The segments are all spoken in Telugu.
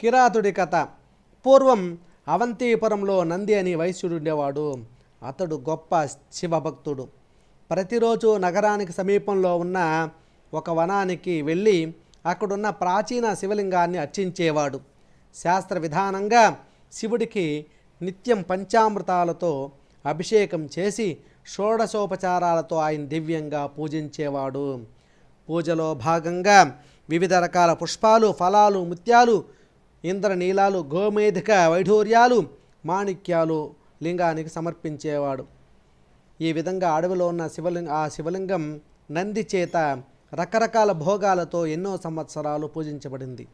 కిరాతుడి కథ. పూర్వం అవంతిపురంలో నంది అని వైశ్యుడు ఉండేవాడు. అతడు గొప్ప శివభక్తుడు. ప్రతిరోజు నగరానికి సమీపంలో ఉన్న ఒక వనానికి వెళ్ళి అక్కడున్న ప్రాచీన శివలింగాన్ని అర్చించేవాడు. శాస్త్ర విధానంగా శివుడికి నిత్యం పంచామృతాలతో అభిషేకం చేసి షోడశోపచారాలతో ఆయన దివ్యంగా పూజించేవాడు. పూజలో భాగంగా వివిధ రకాల పుష్పాలు ఫలాలు ముత్యాలు ఇంద్రనీలాలు గోమేధిక వైఢూర్యాలు మాణిక్యాలు లింగానికి సమర్పించేవాడు. ఈ విధంగా అడవిలో ఉన్న శివలింగ ఆ శివలింగం నంది చేత రకరకాల భోగాలతో ఎన్నో సంవత్సరాలు పూజించబడింది.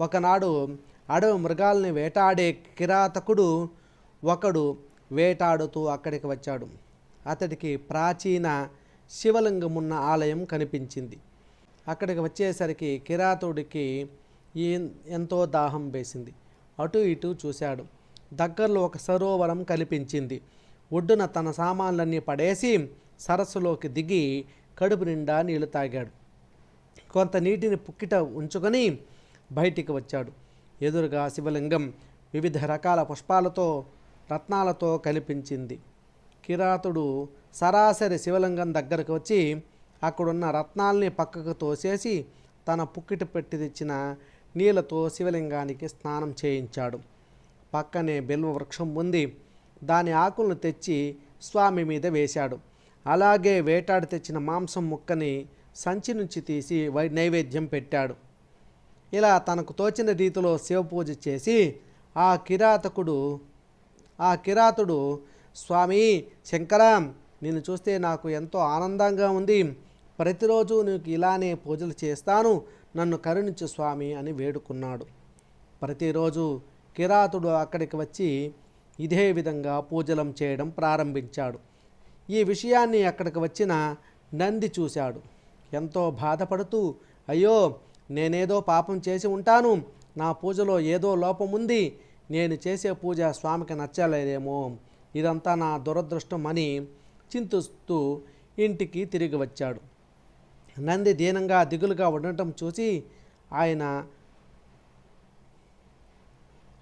ఒకనాడు అడవి మృగాల్ని వేటాడే కిరాతకుడు ఒకడు వేటాడుతూ అక్కడికి వచ్చాడు. అతడికి ప్రాచీన శివలింగమున్న ఆలయం కనిపించింది. అక్కడికి వచ్చేసరికి కిరాతుడికి ఎంతో దాహం వేసింది. అటు ఇటు చూశాడు. దగ్గరలో ఒక సరోవరం కనిపించింది. ఒడ్డున తన సామాన్లన్నీ పడేసి సరస్సులోకి దిగి కడుపు నిండా నీళ్ళు తాగాడు. కొంత నీటిని పుక్కిట ఉంచుకొని బయటికి వచ్చాడు. ఎదురుగా శివలింగం వివిధ రకాల పుష్పాలతో రత్నాలతో కనిపించింది. కిరాతుడు సరాసరి శివలింగం దగ్గరకు వచ్చి అక్కడున్న రత్నాల్ని పక్కకు తోసేసి తన పుక్కిట పెట్టి తెచ్చిన నీళ్ళతో శివలింగానికి స్నానం చేయించాడు. పక్కనే బిల్వ వృక్షం ఉంది. దాని ఆకులను తెచ్చి స్వామి మీద వేశాడు. అలాగే వేటాడి తెచ్చిన మాంసం ముక్కని సంచి నుంచి తీసి వై నైవేద్యం పెట్టాడు. ఇలా తనకు తోచిన రీతిలో శివపూజ చేసి ఆ కిరాతకుడు ఆ కిరాతుడు స్వామి శంకరా నిన్ను చూస్తే నాకు ఎంతో ఆనందంగా ఉంది. ప్రతిరోజు నీకు ఇలానే పూజలు చేస్తాను. నన్ను కరుణించు స్వామి అని వేడుకున్నాడు. ప్రతిరోజు కిరాతుడు అక్కడికి వచ్చి ఇదే విధంగా పూజలం చేయడం ప్రారంభించాడు. ఈ విషయాన్ని అక్కడికి వచ్చిన నంది చూశాడు. ఎంతో బాధపడుతూ అయ్యో నేనేదో పాపం చేసి ఉంటాను. నా పూజలో ఏదో లోపం ఉంది. నేను చేసే పూజ స్వామికి నచ్చలేదేమో. ఇదంతా నా దురదృష్టం అని చింతిస్తూ ఇంటికి తిరిగి వచ్చాడు. నంది దీనంగా దిగులుగా ఉండటం చూసి ఆయన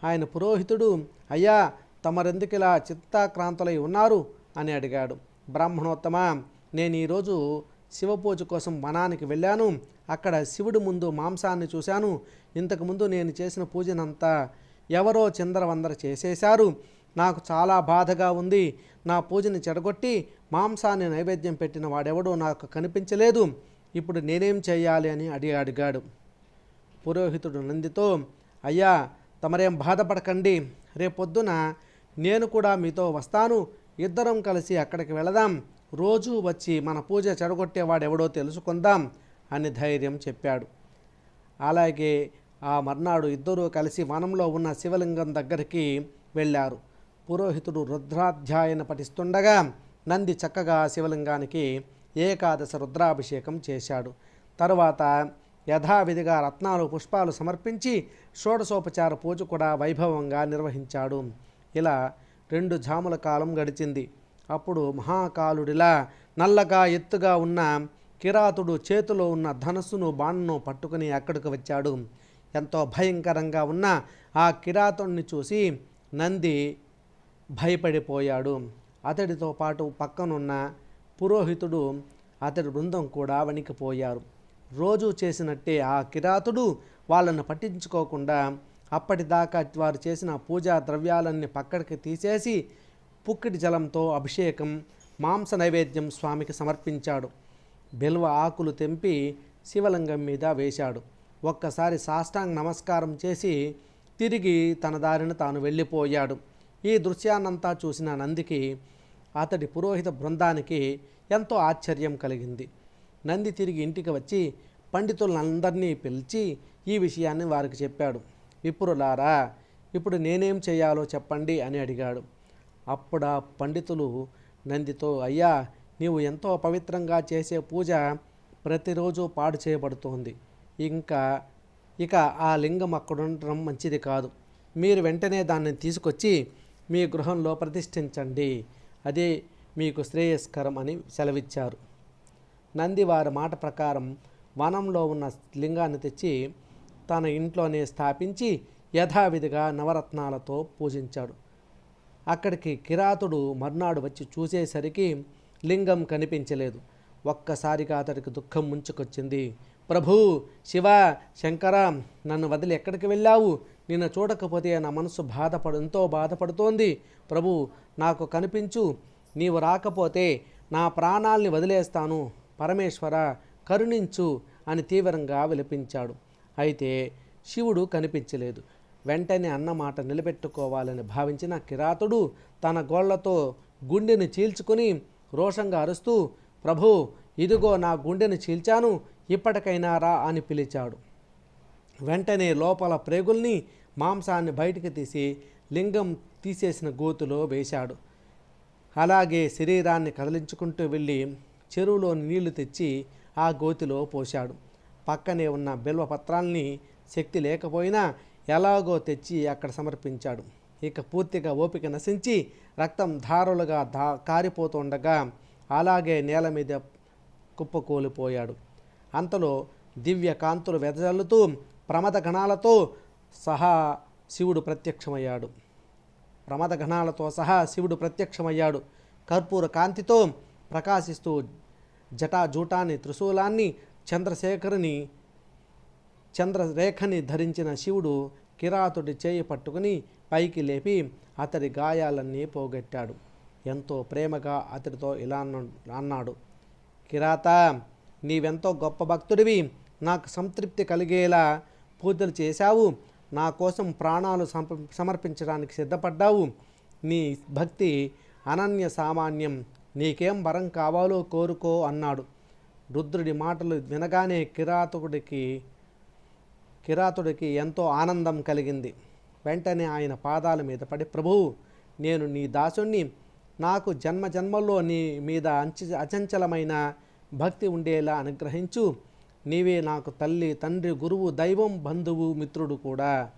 ఆయన పురోహితుడు అయ్యా తమరెందుకు ఇలా చిత్తాక్రాంతులై ఉన్నారు? అని అడిగాడు. బ్రాహ్మణోత్తమ నేను ఈరోజు శివపూజ కోసం వనానికి వెళ్ళాను. అక్కడ శివుడి ముందు మాంసాన్ని చూశాను. ఇంతకుముందు నేను చేసిన పూజనంతా ఎవరో చిందరవందర చేసేశారు. నాకు చాలా బాధగా ఉంది. నా పూజని చెడగొట్టి మాంసాన్ని నైవేద్యం పెట్టిన వాడెవడో నాకు కనిపించలేదు. ఇప్పుడు నేనేం చేయాలి అని అడిగి అడిగాడు. పురోహితుడు నందితో అయ్యా తమరేం బాధపడకండి. రేపొద్దున నేను కూడా మీతో వస్తాను. ఇద్దరం కలిసి అక్కడికి వెళదాం. రోజు వచ్చి మన పూజ చెడగొట్టేవాడెవడో తెలుసుకుందాం అని ధైర్యం చెప్పాడు. అలాగే ఆ మర్నాడు ఇద్దరూ కలిసి వనంలో ఉన్న శివలింగం దగ్గరికి వెళ్ళారు. పురోహితుడు రుద్రాధ్యాయన పఠిస్తుండగా నంది చక్కగా శివలింగానికి ఏకాదశ రుద్రాభిషేకం చేశాడు. తరువాత యథావిధిగా రత్నాలు పుష్పాలు సమర్పించి షోడశోపచార పూజ కూడా వైభవంగా నిర్వహించాడు. ఇలా రెండు జాముల కాలం గడిచింది. అప్పుడు మహాకాలుడిలా నల్లగా ఎత్తుగా ఉన్న కిరాతుడు చేతిలో ఉన్న ధనస్సును బాణను పట్టుకుని అక్కడికి వచ్చాడు. ఎంతో భయంకరంగా ఉన్న ఆ కిరాతుడిని చూసి నంది భయపడిపోయాడు. అతడితో పాటు పక్కనున్న పురోహితుడు అతడి బృందం కూడా వణికిపోయారు రోజు చేసినట్టే ఆ కిరాతుడు వాళ్ళను పట్టించుకోకుండా అప్పటిదాకా వారు చేసిన పూజా ద్రవ్యాలన్నీ పక్కడికి తీసేసి పుక్కిడి జలంతో అభిషేకం మాంస నైవేద్యం స్వామికి సమర్పించాడు. బిల్వ ఆకులు తెంపి శివలింగం మీద వేశాడు. ఒక్కసారి సాష్టాంగ నమస్కారం చేసి తిరిగి తన దారిన తాను వెళ్ళిపోయాడు. ఈ దృశ్యాన్నంతా చూసిన నందికి అతడి పురోహిత బృందానికి ఎంతో ఆశ్చర్యం కలిగింది. నంది తిరిగి ఇంటికి వచ్చి పండితులందరినీ పిలిచి ఈ విషయాన్ని వారికి చెప్పాడు. విప్రులారా ఇప్పుడు నేనేం చేయాలో చెప్పండి అని అడిగాడు. అప్పుడు ఆ పండితులు నందితో అయ్యా నీవు ఎంతో పవిత్రంగా చేసే పూజ ప్రతిరోజు పాడు చేయబడుతోంది. ఇంకా ఇక ఆ లింగం అక్కడుండటం మంచిది కాదు. మీరు వెంటనే దాన్ని తీసుకొచ్చి మీ గృహంలో ప్రతిష్ఠించండి. అదే మీకు శ్రేయస్కరం అని సెలవిచ్చారు. నంది వారి మాట ప్రకారం వనంలో ఉన్న లింగాన్ని తెచ్చి తన ఇంట్లోనే స్థాపించి యథావిధిగా నవరత్నాలతో పూజించాడు. అక్కడికి కిరాతుడు మర్నాడు వచ్చి చూసేసరికి లింగం కనిపించలేదు. ఒక్కసారిగా అతడికి దుఃఖం ముంచుకొచ్చింది. ప్రభు శివ శంకర నన్ను వదిలి ఎక్కడికి వెళ్ళావు? నిన్ను చూడకపోతే నా మనసు బాధపడు ఎంతో బాధపడుతోంది. ప్రభు నాకు కనిపించు. నీవు రాకపోతే నా ప్రాణాల్ని వదిలేస్తాను. పరమేశ్వర కరుణించు అని తీవ్రంగా విలపించాడు. అయితే శివుడు కనిపించలేదు. వెంటనే అన్నమాట నిలబెట్టుకోవాలని భావించిన కిరాతుడు తన గోళ్ళతో గుండెని చీల్చుకుని రోషంగా అరుస్తూ ప్రభు ఇదిగో నా గుండెని చీల్చాను. ఇప్పటికైనా రా అని పిలిచాడు. వెంటనే లోపల ప్రేగుల్ని మాంసాన్ని బయటికి తీసి లింగం తీసేసిన గోతులో వేశాడు. అలాగే శరీరాన్ని కదిలించుకుంటూ వెళ్ళి చెరువులోని నీళ్ళు తెచ్చి ఆ గోతిలో పోశాడు. పక్కనే ఉన్న బిల్వ పత్రాల్ని శక్తి లేకపోయినా ఎలాగో తెచ్చి అక్కడ సమర్పించాడు. ఇక పూర్తిగా ఓపిక నశించి రక్తం ధారులుగా దా కారిపోతుండగా అలాగే నేల మీద కుప్పకూలిపోయాడు అంతలో దివ్య కాంతులు వెదజల్లుతూ ప్రమద గణాలతో సహా శివుడు ప్రత్యక్షమయ్యాడు. ప్రమద గణాలతో సహా శివుడు ప్రత్యక్షమయ్యాడు. కర్పూర కాంతితో ప్రకాశిస్తూ జటాజూటాన్ని త్రిశూలాన్ని చంద్రశేఖరుని చంద్రరేఖని ధరించిన శివుడు కిరాతుడి చేయి పట్టుకుని పైకి లేపి అతడి గాయాలన్నీ పోగొట్టాడు. ఎంతో ప్రేమగా అతడితో ఇలా అన్నాడు. కిరాత నీవెంతో గొప్ప భక్తుడివి నాకు సంతృప్తి కలిగేలా పూజలు చేశావు. నా కోసం ప్రాణాలు సమర్పించడానికి సిద్ధపడ్డావు. నీ భక్తి అనన్య సామాన్యం. నీకేం వరం కావాలో కోరుకో అన్నాడు. రుద్రుడి మాటలు వినగానే కిరాతకుడికి కిరాతుడికి ఎంతో ఆనందం కలిగింది. వెంటనే ఆయన పాదాల మీద పడి ప్రభువు నేను నీ దాసుణ్ణి. నాకు జన్మ జన్మల్లో నీ మీద అంచ అచంచలమైన భక్తి ఉండేలా అనుగ్రహించు. నీవే నాకు తల్లి తండ్రి గురువు దైవం బంధువు మిత్రుడు కూడా.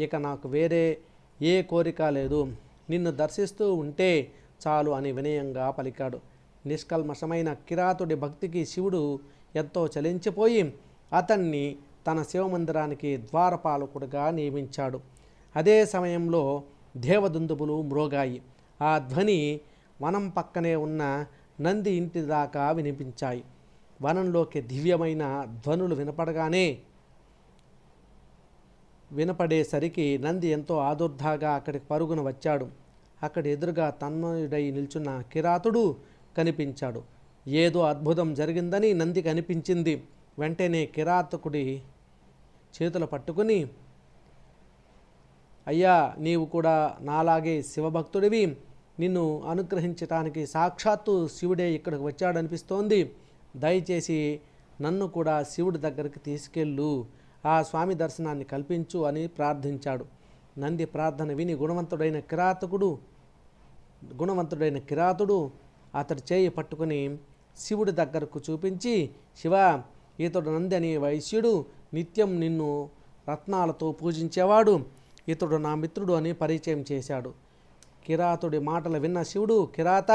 ఇక నాకు వేరే ఏ కోరిక లేదు. నిన్ను దర్శిస్తూ ఉంటే చాలు అని వినయంగా పలికాడు. నిష్కల్మషమైన కిరాతుడి భక్తికి శివుడు ఎంతో చలించిపోయి అతన్ని తన శివమందిరానికి ద్వారపాలకుడిగా నియమించాడు. అదే సమయంలో దేవదుందుబులు మ్రోగాయి. ఆ ధ్వని వనం పక్కనే ఉన్న నంది ఇంటి దాకా వినిపించాయి. వనంలోకి దివ్యమైన ధ్వనులు వినపడగానే వినపడేసరికి నంది ఎంతో ఆదుర్ధాగా అక్కడికి పరుగున వచ్చాడు. అక్కడ ఎదురుగా తన్మయుడై నిల్చున్న కిరాతుడు కనిపించాడు. ఏదో అద్భుతం జరిగిందని నంది కనిపించింది. వెంటనే కిరాతకుడి చేతులు పట్టుకుని అయ్యా నీవు కూడా నాలాగే శివభక్తుడివి. నిన్ను అనుగ్రహించటానికి సాక్షాత్తు శివుడే ఇక్కడికి వచ్చాడనిపిస్తోంది. దయచేసి నన్ను కూడా శివుడి దగ్గరికి తీసుకెళ్ళు. ఆ స్వామి దర్శనాన్ని కల్పించు అని ప్రార్థించాడు. నంది ప్రార్థన విని గుణవంతుడైన కిరాతకుడు గుణవంతుడైన కిరాతుడు అతడి చేయి పట్టుకుని శివుడి దగ్గరకు చూపించి శివ ఇతడు నంది అనే వైశ్యుడు నిత్యం నిన్ను రత్నాలతో పూజించేవాడు ఇతడు నా మిత్రుడు అని పరిచయం చేశాడు. కిరాతుడి మాటలు విన్న శివుడు కిరాత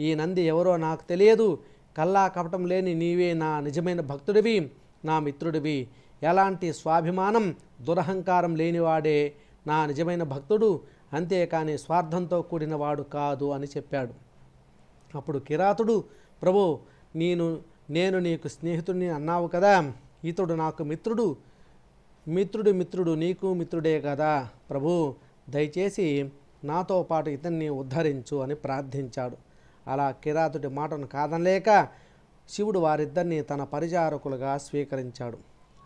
ఈ నంది ఎవరో నాకు తెలియదు కల్లా కపటం లేని నీవే నా నిజమైన భక్తుడివి నా మిత్రుడివి. ఎలాంటి స్వాభిమానం దురహంకారం లేనివాడే నా నిజమైన భక్తుడు అంతేకాని స్వార్థంతో కూడినవాడు కాదు అని చెప్పాడు. అప్పుడు కిరాతుడు ప్రభు నేను నేను నీకు స్నేహితుడిని అన్నావు కదా ఇతడు నాకు మిత్రుడు. మిత్రుడు మిత్రుడు నీకు మిత్రుడే కదా ప్రభు దయచేసి నాతో పాటు ఇతన్ని ఉద్ధరించు అని ప్రార్థించాడు. అలా కిరాతుడి మాటను కాదనలేక శివుడు వారిద్దరిని తన పరిచారకులుగా స్వీకరించాడు.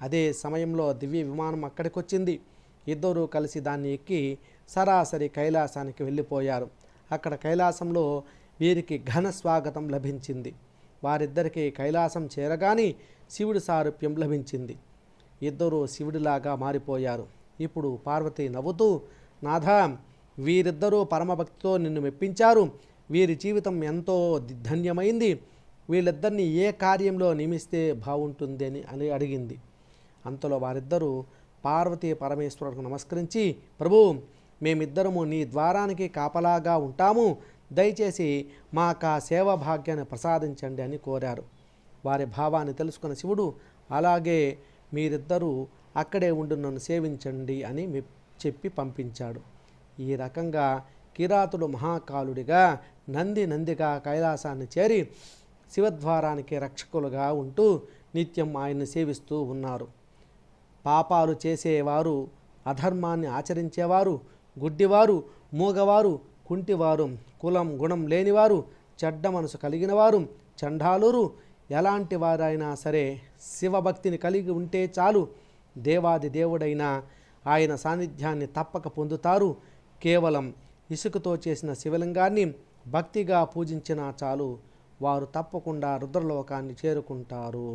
అదే సమయంలో దివ్య విమానం అక్కడికొచ్చింది. ఇద్దరూ కలిసి దాన్ని ఎక్కి సరాసరి కైలాసానికి వెళ్ళిపోయారు. అక్కడ కైలాసంలో వీరికి ఘన స్వాగతం లభించింది. వారిద్దరికీ కైలాసం చేరగాని శివుడి సారూప్యం లభించింది. ఇద్దరూ శివుడిలాగా మారిపోయారు. ఇప్పుడు పార్వతి నవ్వుతూ నాథ వీరిద్దరూ పరమభక్తితో నిన్ను మెప్పించారు. వీరి జీవితం ఎంతో ది- ధన్యమైంది. వీళ్ళిద్దరిని ఏ కార్యంలో నియమిస్తే బాగుంటుంది అని అని అడిగింది. అంతలో వారిద్దరూ పార్వతీ పరమేశ్వరులకు నమస్కరించి ప్రభు మేమిద్దరము నీ ద్వారానికి కాపలాగా ఉంటాము. దయచేసి మాకు ఆ సేవ భాగ్యాన్ని ప్రసాదించండి అని కోరారు. వారి భావాన్ని తెలుసుకున్న శివుడు అలాగే మీరిద్దరూ అక్కడే ఉండి నన్ను సేవించండి అని చెప్పి పంపించాడు. ఈ రకంగా కిరాతుడు మహాకాలుడిగా నంది నందిగా కైలాసాన్ని చేరి శివద్వారానికి రక్షకులుగా ఉంటూ నిత్యం ఆయన్ని సేవిస్తూ ఉన్నారు. పాపాలు చేసేవారు అధర్మాన్ని ఆచరించేవారు గుడ్డివారు మూగవారు కుంటివారు కులం గుణం లేనివారు చెడ్డ మనసు కలిగినవారు చండాలురు ఎలాంటి వారైనా సరే శివభక్తిని కలిగి ఉంటే చాలు దేవాది దేవుడైన ఆయన సాన్నిధ్యాన్ని తప్పక పొందుతారు. కేవలం ఇసుకతో చేసిన శివలింగాన్ని భక్తిగా పూజించినా చాలు వారు తప్పకుండా రుద్రలోకాన్ని చేరుకుంటారు.